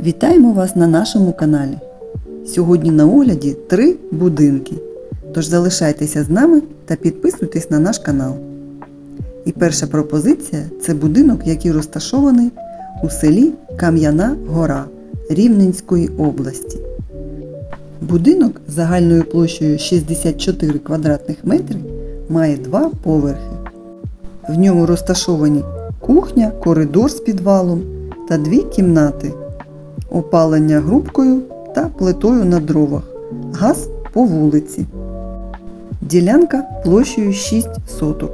Вітаємо вас на нашому каналі. Сьогодні на огляді три будинки. Тож залишайтеся з нами та підписуйтесь на наш канал. І перша пропозиція це будинок, який розташований у селі Кам'яна Гора Рівненської області. Будинок загальною площею 64 квадратних метри має два поверхи. В ньому розташовані кухня, коридор з підвалом та дві кімнати, опалення грубкою та плитою на дровах, газ по вулиці. Ділянка площею 6 соток.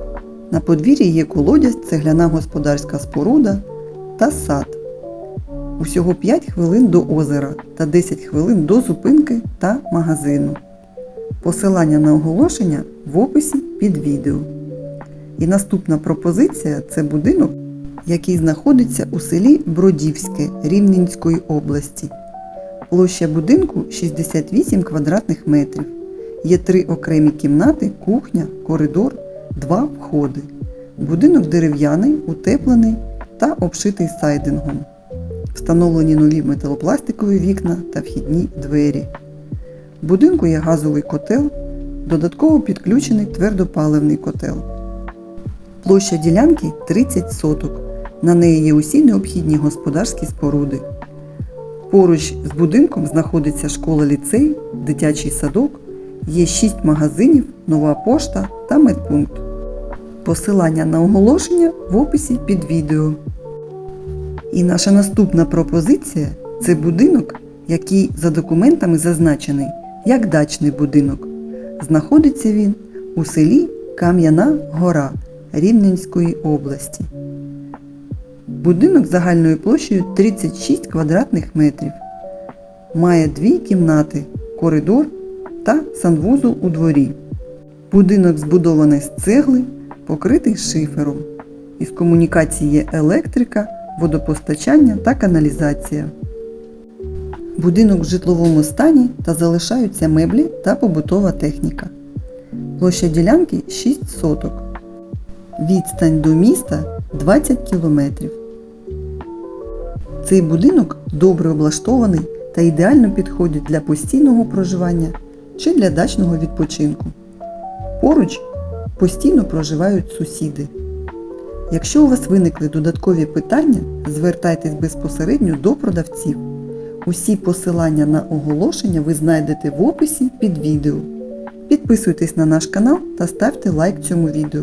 На подвір'ї є колодязь, цегляна господарська споруда та сад. Усього 5 хвилин до озера та 10 хвилин до зупинки та магазину. Посилання на оголошення в описі під відео. І наступна пропозиція це будинок, який знаходиться у селі Бродівське Рівненської області. Площа будинку 68 квадратних метрів. Є три окремі кімнати, кухня, коридор, два входи. Будинок дерев'яний, утеплений та обшитий сайдингом. Встановлені нові металопластикові вікна та вхідні двері. В будинку є газовий котел, додатково підключений твердопаливний котел. Площа ділянки 30 соток. На неї є усі необхідні господарські споруди. Поруч з будинком знаходиться школа-ліцей, дитячий садок, є 6 магазинів, нова пошта та медпункт. Посилання на оголошення в описі під відео. І наша наступна пропозиція це будинок, який за документами зазначений як дачний будинок. Знаходиться він у селі Кам'яна Гора Рівненської області. Будинок загальною площею 36 квадратних метрів. Має дві кімнати, коридор та санвузол у дворі. Будинок збудований з цегли, покритий шифером. Із комунікації є електрика, водопостачання та каналізація. Будинок в житловому стані та залишаються меблі та побутова техніка. Площа ділянки 6 соток. Відстань до міста 20 кілометрів. Цей будинок добре облаштований та ідеально підходить для постійного проживання чи для дачного відпочинку. Поруч постійно проживають сусіди. Якщо у вас виникли додаткові питання, звертайтесь безпосередньо до продавців. Усі посилання на оголошення ви знайдете в описі під відео. Підписуйтесь на наш канал та ставте лайк цьому відео.